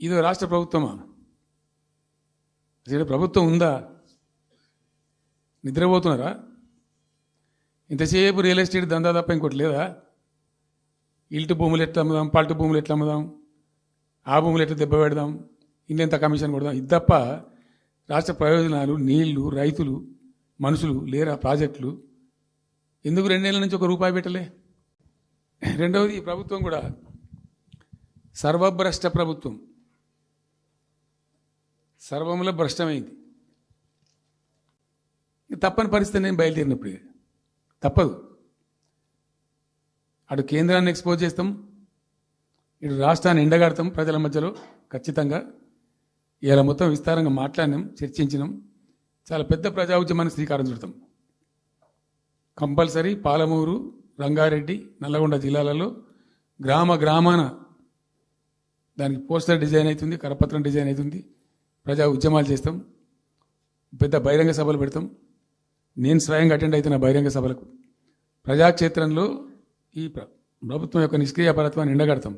ఇది రాష్ట్ర ప్రభుత్వమా? అసలు ప్రభుత్వం ఉందా? నిద్రపోతున్నారా? ఇంతసేపు రియల్ ఎస్టేట్ దందా తప్ప ఇంకోటి లేదా? ఇల్టు భూములు ఎట్లా అమ్ముదాం పల్టు భూములు ఎట్లా అమ్ముదాం ఆ భూములు ఎట్లా దెబ్బ పెడదాం ఇంకెంత కమిషన్ కొడదాం? ఇది తప్ప రాష్ట్ర ప్రయోజనాలు నీళ్ళు రైతులు మనుషులు లేరా ప్రాజెక్టులు? ఎందుకు రెండేళ్ళ నుంచి ఒక రూపాయి పెట్టలే? రెండవది ఈ ప్రభుత్వం కూడా సర్వభ్రష్ట ప్రభుత్వం. సర్వముల భ్రష్టమైంది. తప్పని పరిస్థితి నేను బయలుదేరినప్పుడు. తప్పదు. అటు కేంద్రాన్ని ఎక్స్పోజ్ చేస్తాం. ఇటు రాష్ట్రాన్ని ఎండగడతాం ప్రజల మధ్యలో ఖచ్చితంగా. ఇలా మొత్తం విస్తారంగా మాట్లాడినాం చర్చించినాం. చాలా పెద్ద ప్రజా ఉద్యమాన్ని శ్రీకారం చుడతాం. కంపల్సరీ పాలమూరు రంగారెడ్డి నల్లగొండ జిల్లాలలో గ్రామ గ్రామాన దానికి పోస్టర్ డిజైన్ అవుతుంది కరపత్రం డిజైన్ అవుతుంది. ప్రజా ఉద్యమాలు చేస్తాం పెద్ద బహిరంగ సభలు పెడతాం. నేను స్వయంగా అటెండ్ అవుతున్న బహిరంగ సభలకు ప్రజాక్షేత్రంలో ఈ ప్రభుత్వం యొక్క నిష్క్రియ పరత్వాన్ని ఎండగడతాం.